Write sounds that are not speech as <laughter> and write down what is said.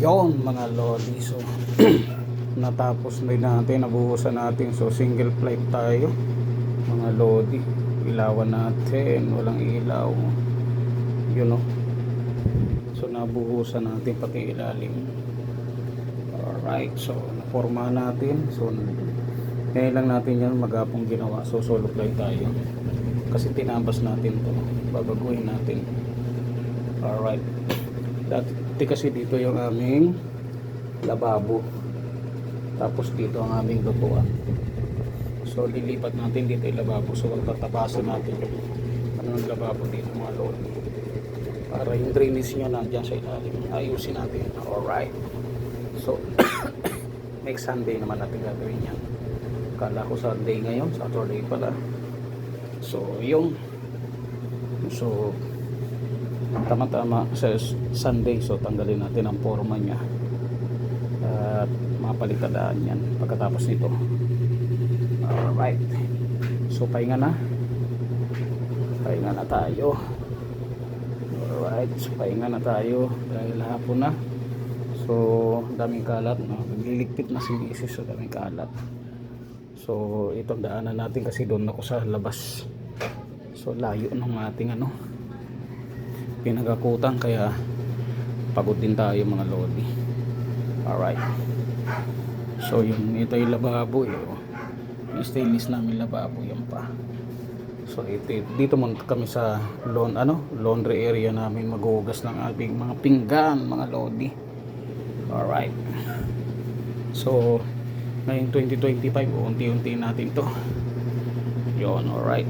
yon mga lodi. So <clears throat> natapos na natin. Nabuhusan natin. So single flight tayo mga lodi. Ilawan natin. Walang ilaw. Yun know? So nabuhusan natin pati ilalim. Alright. So naforma natin. So ngayon lang natin yan magapong ginawa. So solo flight tayo. Kasi tinambas natin to. Babaguhin natin. Alright dati kasi dito yung aming lababo. Tapos dito ang aming lutuan. So lilipat natin dito yung lababo. So tatabasan natin yung ano ng lababo dito mga lodi para yung drainage nyo nandyan sa ilalim. Ayusin natin. Alright. So <coughs> next Sunday naman natin gagawin yan. Kala ko Sunday ngayon. Saturday pala. So yung so tama-tama sa Sunday so tanggalin natin ang forma niya. At mapalitadaan yan pagkatapos nito. Alright. So pahinga na. Pahinga na tayo. Alright so pahinga na tayo dahil hapon na. So daming kalat. No? nagliligpit na si misis so daming kalat. So itong daanan natin kasi doon ako sa labas. So layo ng ating ano pinagakutan kaya pagod din tayo mga lodi. Alright. So yung ito yung lababo eh, oh. yung stainless namin lababo yan pa. So ito, dito muna kami sa lawn, ano, laundry area namin maghugas ng ating mga pinggan mga lodi. Alright. So ngayong 2025 unti-unti natin to. Yon alright